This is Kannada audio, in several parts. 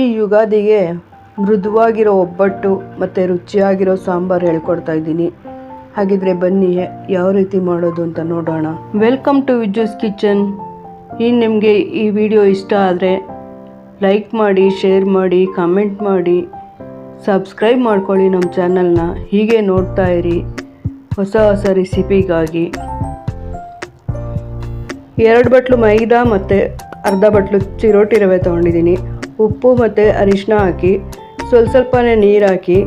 ಈ ಯುಗಾದಿಗೆ ಮೃದುವಾಗಿರೋ ಒಬ್ಬಟ್ಟು ಮತ್ತು ರುಚಿಯಾಗಿರೋ ಸಾಂಬಾರು ಹೇಳ್ಕೊಡ್ತಾ ಇದ್ದೀನಿ. ಹಾಗಿದ್ರೆ ಬನ್ನಿ, ಯಾವ ರೀತಿ ಮಾಡೋದು ಅಂತ ನೋಡೋಣ. Welcome to Vijju's kitchen. ಇನ್ನು ನಿಮಗೆ ಈ ವಿಡಿಯೋ ಇಷ್ಟ ಆದರೆ ಲೈಕ್ ಮಾಡಿ, ಶೇರ್ ಮಾಡಿ, ಕಮೆಂಟ್ ಮಾಡಿ. ಸಬ್ಸ್ಕ್ರೈಬ್ ಮಾಡ್ಕೊಳ್ಳಿ ನಮ್ಮ ಚಾನಲ್ನ. ಹೀಗೆ ನೋಡ್ತಾ ಇರಿ ಹೊಸ ಹೊಸ ರೆಸಿಪಿಗಾಗಿ. ಎರಡು ಬಟ್ಲು ಮೈದಾ ಮತ್ತು ಅರ್ಧ ಬಟ್ಲು ಚಿರೋಟಿ ರವೆ ತೊಗೊಂಡಿದ್ದೀನಿ. ಉಪ್ಪು ಮತ್ತು ಅರಿಶಿನ ಹಾಕಿ, ಸ್ವಲ್ಪ ಸ್ವಲ್ಪನೇ ನೀರು ಹಾಕಿ,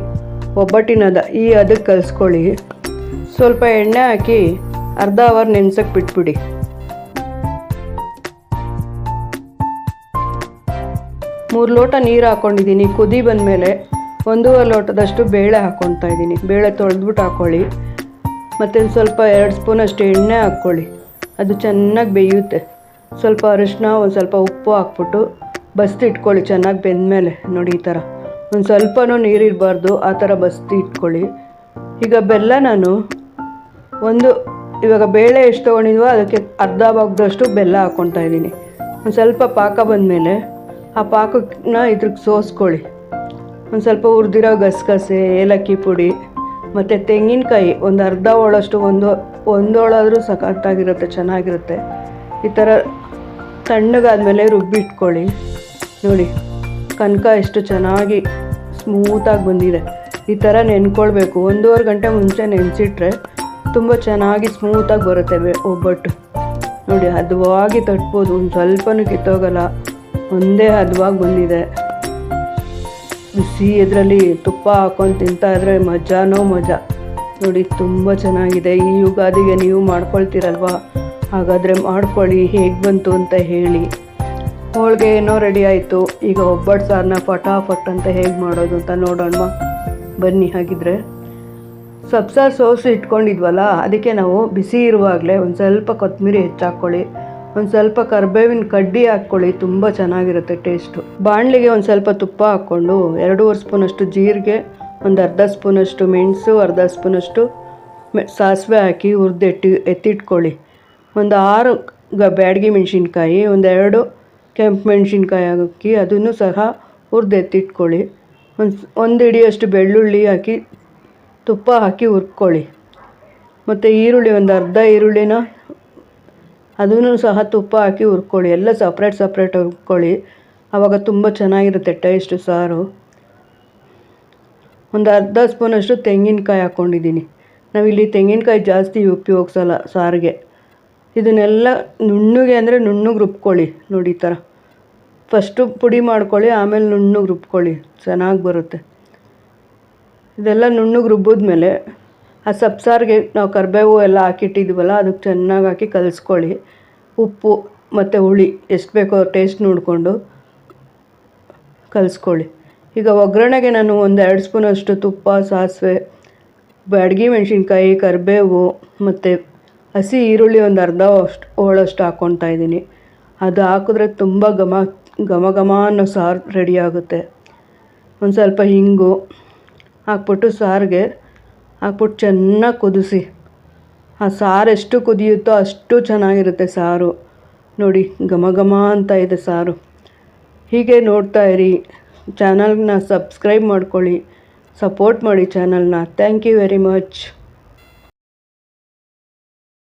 ಒಬ್ಬಟ್ಟಿನದ ಈ ಅದಕ್ಕೆ ಕಲಿಸ್ಕೊಳ್ಳಿ. ಸ್ವಲ್ಪ ಎಣ್ಣೆ ಹಾಕಿ ಅರ್ಧ ಅವರ್ ನೆನ್ಸಕ್ಕೆ ಬಿಟ್ಬಿಡಿ. ಮೂರು ಲೋಟ ನೀರು ಹಾಕ್ಕೊಂಡಿದ್ದೀನಿ ಕುದಿ ಬಂದಮೇಲೆ ಒಂದೂವರೆ ಲೋಟದಷ್ಟು ಬೇಳೆ ಹಾಕ್ಕೊತಾ ಇದ್ದೀನಿ ಬೇಳೆ ತೊಳೆದ್ಬಿಟ್ಟು ಹಾಕ್ಕೊಳ್ಳಿ ಮತ್ತು ಸ್ವಲ್ಪ ಎರಡು ಸ್ಪೂನಷ್ಟು ಎಣ್ಣೆ ಹಾಕ್ಕೊಳ್ಳಿ. ಅದು ಚೆನ್ನಾಗಿ ಬೇಯುತ್ತೆ. ಸ್ವಲ್ಪ ಅರಿಶಿನ ಒಂದು ಸ್ವಲ್ಪ ಉಪ್ಪು ಹಾಕ್ಬಿಟ್ಟು ಬಸ್ತಿ ಇಟ್ಕೊಳ್ಳಿ, ಚೆನ್ನಾಗಿ ಬೆಂದಮೇಲೆ ನೋಡಿ ಈ ಥರ ಒಂದು ಸ್ವಲ್ಪನೂ ನೀರಿರಬಾರ್ದು ಆ ಥರ ಬಸ್ತಿ ಇಟ್ಕೊಳ್ಳಿ. ಈಗ ಬೆಲ್ಲ ನಾನು ಒಂದು, ಇವಾಗ ಬೇಳೆ ಎಷ್ಟು ತೊಗೊಂಡಿದ್ವೋ ಅದಕ್ಕೆ ಅರ್ಧ ಭಾಗದಷ್ಟು ಬೆಲ್ಲ ಹಾಕ್ಕೊತಾ ಇದ್ದೀನಿ. ಒಂದು ಸ್ವಲ್ಪ ಪಾಕ ಬಂದಮೇಲೆ ಆ ಪಾಕನ ಇದ್ರಿಗೆ ಸೋಸ್ಕೊಳ್ಳಿ. ಒಂದು ಸ್ವಲ್ಪ ಹುರಿದಿರೋ ಗಸಗಸೆ, ಏಲಕ್ಕಿ ಪುಡಿ, ಮತ್ತು ತೆಂಗಿನಕಾಯಿ, ಒಂದು ಅರ್ಧ ಹೋಳಷ್ಟು ಒಂದು, ಒಂದೋಳಾದರೂ ಸಖತ್ತಾಗಿರುತ್ತೆ ಚೆನ್ನಾಗಿರುತ್ತೆ. ಈ ಥರ ತಣ್ಣಗಾದ್ಮೇಲೆ ರುಬ್ಬಿಟ್ಕೊಳ್ಳಿ. ನೋಡಿ, ಕನಕ ಎಷ್ಟು ಚೆನ್ನಾಗಿ ಸ್ಮೂತಾಗಿ ಬಂದಿದೆ. ಈ ಥರ ನೆನ್ಕೊಳ್ಬೇಕು. ಒಂದೂವರೆ ಗಂಟೆ ಮುಂಚೆ ನೆನೆಸಿಟ್ರೆ ತುಂಬ ಚೆನ್ನಾಗಿ ಸ್ಮೂತಾಗಿ ಬರುತ್ತೆ ಒಬ್ಬಟ್ಟು. ನೋಡಿ, ಹದವಾಗಿ ತಟ್ಬೋದು. ಒಂದು ಸ್ವಲ್ಪನೂ ಕಿತ್ತೋಗಲ್ಲ. ಒಂದೇ ಹದವಾಗಿ ಬಂದಿದೆ. ಬಿಸಿ ಇದರಲ್ಲಿ ತುಪ್ಪ ಹಾಕೊಂಡು ತಿಂತಾ ಇದ್ರೆ ಮಜಾನೋ ಮಜಾ. ನೋಡಿ, ತುಂಬ ಚೆನ್ನಾಗಿದೆ. ಈ ಯುಗಾದಿಗೆ ನೀವು ಮಾಡ್ಕೊಳ್ತೀರಲ್ವಾ? ಹಾಗಾದರೆ ಮಾಡ್ಕೊಳ್ಳಿ. ಹೇಗೆ ಬಂತು ಅಂತ ಹೇಳಿ. ಹೋಳಿಗೆ ಏನೋ ರೆಡಿ ಆಯಿತು. ಈಗ ಒಬ್ಬಟ್ಟು ಸಾರನ್ನ ಫಟಾಫಟ್ ಅಂತ ಹೇಗೆ ಮಾಡೋದು ಅಂತ ನೋಡೋಣ ಬನ್ನಿ ಹಾಗಿದ್ರೆ. ಸಬ್ಸಾರು ಸೋಸು ಇಟ್ಕೊಂಡಿದ್ವಲ್ಲ, ಅದಕ್ಕೆ ನಾವು ಬಿಸಿ ಇರುವಾಗಲೇ ಒಂದು ಸ್ವಲ್ಪ ಕೊತ್ತಂಬರಿ ಹೆಚ್ಚಾಕ್ಕೊಳ್ಳಿ. ಒಂದು ಸ್ವಲ್ಪ ಕರ್ಬೇವಿನ ಕಡ್ಡಿ ಹಾಕ್ಕೊಳ್ಳಿ, ತುಂಬ ಚೆನ್ನಾಗಿರುತ್ತೆ ಟೇಸ್ಟು ಬಾಣಲಿಗೆ ಒಂದು ಸ್ವಲ್ಪ ತುಪ್ಪ ಹಾಕ್ಕೊಂಡು ಎರಡೂವರೆ ಸ್ಪೂನಷ್ಟು ಜೀರಿಗೆ, ಒಂದು ಅರ್ಧ ಸ್ಪೂನಷ್ಟು ಮೆಣಸು, ಅರ್ಧ ಸ್ಪೂನಷ್ಟು ಮೆ, ಸಾಸಿವೆ ಹಾಕಿ ಹುರಿದೆಟ್ಟಿ ಎತ್ತಿಟ್ಕೊಳ್ಳಿ. ಒಂದು ಆರು ಗ, ಬ್ಯಾಡಗಿ ಮೆಣಸಿನ್ಕಾಯಿ ಒಂದೆರಡು ಕೆಂಪು ಮೆಣಸಿನ್ಕಾಯಿ ಹಾಕಿ ಅದನ್ನು ಸಹ ಹುರಿದೆತ್ತಿಟ್ಕೊಳ್ಳಿ. ಒಂದು ಒಂದು ಹಿಡಿಯಷ್ಟು ಬೆಳ್ಳುಳ್ಳಿ ಹಾಕಿ, ತುಪ್ಪ ಹಾಕಿ ಹುರ್ಕೊಳ್ಳಿ. ಮತ್ತು ಈರುಳ್ಳಿ, ಒಂದು ಅರ್ಧ ಈರುಳ್ಳಿನ, ಅದನ್ನು ಸಹ ತುಪ್ಪ ಹಾಕಿ ಹುರ್ಕೊಳ್ಳಿ. ಎಲ್ಲ ಸಪ್ರೇಟ್ ಸಪ್ರೇಟ್ ಹುರ್ಕೊಳ್ಳಿ. ಆವಾಗ ತುಂಬ ಚೆನ್ನಾಗಿರುತ್ತೆ ಟೇಸ್ಟು ಸಾರು. ಒಂದು ಅರ್ಧ ಸ್ಪೂನಷ್ಟು ತೆಂಗಿನಕಾಯಿ ಹಾಕ್ಕೊಂಡಿದ್ದೀನಿ ನಾವಿಲ್ಲಿ ತೆಂಗಿನಕಾಯಿ ಜಾಸ್ತಿ ಉಪಯೋಗಿಸಲ್ಲ ಸಾರಿಗೆ. ಇದನ್ನೆಲ್ಲ ನುಣ್ಣಗೆ ಅಂದರೆ ನುಣ್ಣಗೆ ರುಬ್ಕೊಳ್ಳಿ ನೋಡಿ ಈ ಥರ. ಫಸ್ಟು ಪುಡಿ ಮಾಡ್ಕೊಳ್ಳಿ, ಆಮೇಲೆ ನುಣ್ಣಗೆ ರುಬ್ಕೊಳ್ಳಿ, ಚೆನ್ನಾಗಿ ಬರುತ್ತೆ. ಇದೆಲ್ಲ ನುಣ್ಣಗೆ ರುಬ್ಬಿದ್ಮೇಲೆ ಆ ಸಬ್ಸಾರಿಗೆ ನಾವು ಕರಿಬೇವು ಎಲ್ಲ ಹಾಕಿಟ್ಟಿದ್ವಲ್ಲ, ಅದಕ್ಕೆ ಚೆನ್ನಾಗಿ ಹಾಕಿ ಕಲಿಸ್ಕೊಳ್ಳಿ. ಉಪ್ಪು ಮತ್ತು ಹುಳಿ, ಎಷ್ಟು ಬೇಕೋ ಟೇಸ್ಟ್ ನೋಡಿಕೊಂಡು ಕಲಿಸ್ಕೊಳ್ಳಿ. ಈಗ ಒಗ್ಗರಣೆಗೆ ನಾನು ಒಂದು ಎರಡು ಸ್ಪೂನಷ್ಟು ತುಪ್ಪ, ಸಾಸಿವೆ, ಬ್ಯಾಡಗಿ ಮೆಣಸಿನ್ಕಾಯಿ, ಕರಿಬೇವು ಮತ್ತು ಹಸಿ ಈರುಳ್ಳಿ ಒಂದು ಅರ್ಧ ಅಷ್ಟು ಹೋಳಷ್ಟು ಹಾಕ್ಕೊತಾ ಇದ್ದೀನಿ. ಅದು ಹಾಕಿದ್ರೆ ತುಂಬ ಘಮ ಘಮ ಘಮ ಅನ್ನೋ ಸಾರು ರೆಡಿ ಆಗುತ್ತೆ. ಒಂದು ಸ್ವಲ್ಪ ಹಿಂಗು ಹಾಕ್ಬಿಟ್ಟು ಸಾರಿಗೆ, ಹಾಕ್ಬಿಟ್ಟು ಚೆನ್ನಾಗಿ ಕುದಿಸಿ. ಆ ಸಾರು ಎಷ್ಟು ಕುದಿಯುತ್ತೋ ಅಷ್ಟು ಚೆನ್ನಾಗಿರುತ್ತೆ ಸಾರು. ನೋಡಿ, ಘಮ ಘಮ ಅಂತ ಇದೆ ಸಾರು. ಹೀಗೆ ನೋಡ್ತಾ ಇರಿ. ಚಾನಲ್ನ ಸಬ್ಸ್ಕ್ರೈಬ್ ಮಾಡ್ಕೊಳ್ಳಿ. ಸಪೋರ್ಟ್ ಮಾಡಿ ಚಾನಲ್ನ. Thank you very much.